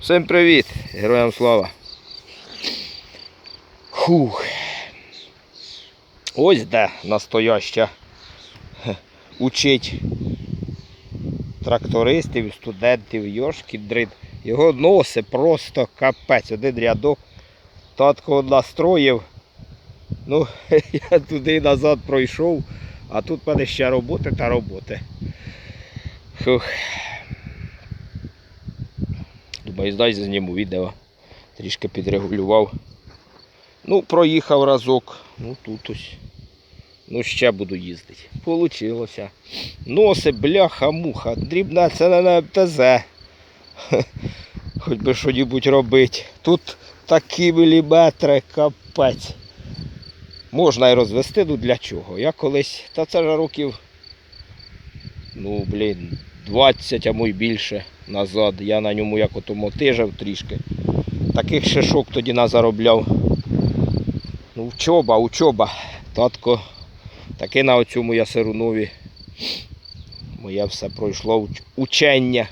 Всім привіт! Героям слава! Фух. Ось де настояща учить трактористів, студентів, йошки дрит. Його носи просто капець, один рядок. Татко настроїв. Ну, я туди назад пройшов, а тут мене ще роботи та роботи. Фух. Думаю, здай зніму відео. Трішки підрегулював. Ну, проїхав разок. Ну тут ось. Ну, ще буду їздити. Получилося. Носи, бляха, муха. Дрібна це не на МТЗ. Хоч би що-небудь робити. Тут такі міліметри, капець. Можна і розвести, ну для чого? Я колись, та це ж років, ну, блін, 20, а й більше назад. Я на ньому як ото мотижив трішки. Таких шишок тоді назаробляв. Ну, учоба, учоба. Татко, таки на оцьому я сирунові. Моє все пройшло учення.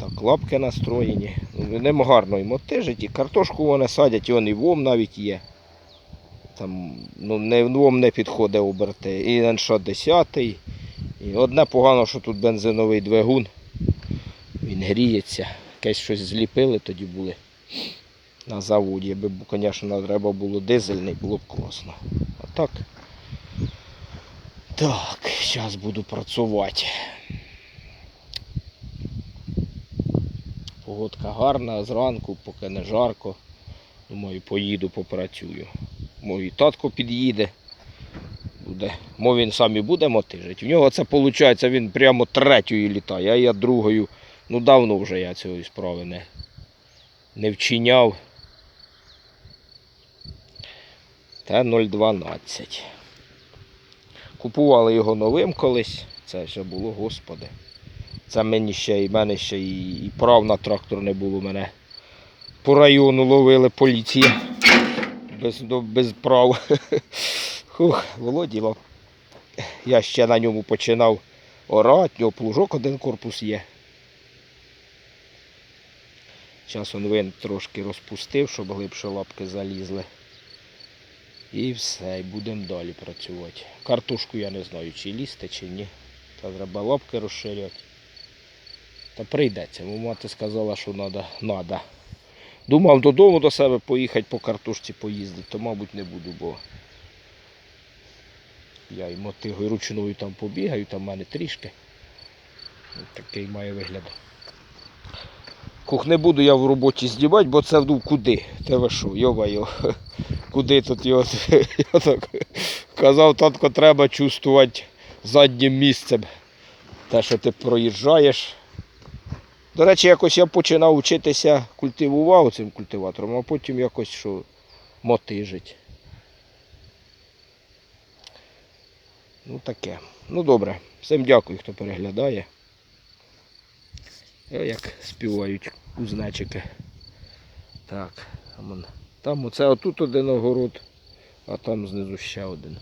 Так, лапки настроєні. Ну, Ним гарно і мотижить, і картошку вони садять, і он і вом навіть є. Там, ну, не, вом не підходить оберти. І НШ 10. І одне погано, що тут бензиновий двигун. Він гріється. Якесь щось зліпили тоді були на заводі. Якби, звісно, треба було дизельний, було б класно. А так. Так, зараз буду працювати. Погодка гарна, зранку, поки не жарко. Думаю, поїду, попрацюю. Мій татко під'їде. Буде. Мо він сам і буде мотижити. В нього це виходить, він прямо третьою літає, а я другою. Ну давно вже я цієї справи не, не вчиняв. Та 0,12. Купували його новим колись. Це вже було, господи. Це мені ще і мене ще і, і прав на трактор не було мене. По району ловили поліція. Без, до- без прав. Хух, було діло. Я ще на ньому починав орати, нього плужок один корпус є. Зараз он винт трошки розпустив, щоб глибше лапки залізли. І все, і будемо далі працювати. Картошку я не знаю, чи лізти, чи ні. Та треба лапки розширяти. Та прийдеться, бо мати сказала, що треба. Думав додому до себе поїхати по картошці поїздити, то мабуть не буду, бо я і мотигою ручною там побігаю, там в мене трішки. Такий має вигляд. Кух не буду я в роботі знімати, бо це ну куди? Те ви що, йо куди тут його? Я так казав, татко, треба чувствувати заднім місцем. Те, що ти проїжджаєш. До речі, якось я починав вчитися, культивував цим культиватором, а потім якось що мотижить. Ну таке. Ну добре. Всім дякую, хто переглядає. Як співають кузнечики. Так, там оце отут один огород, а там знизу ще один.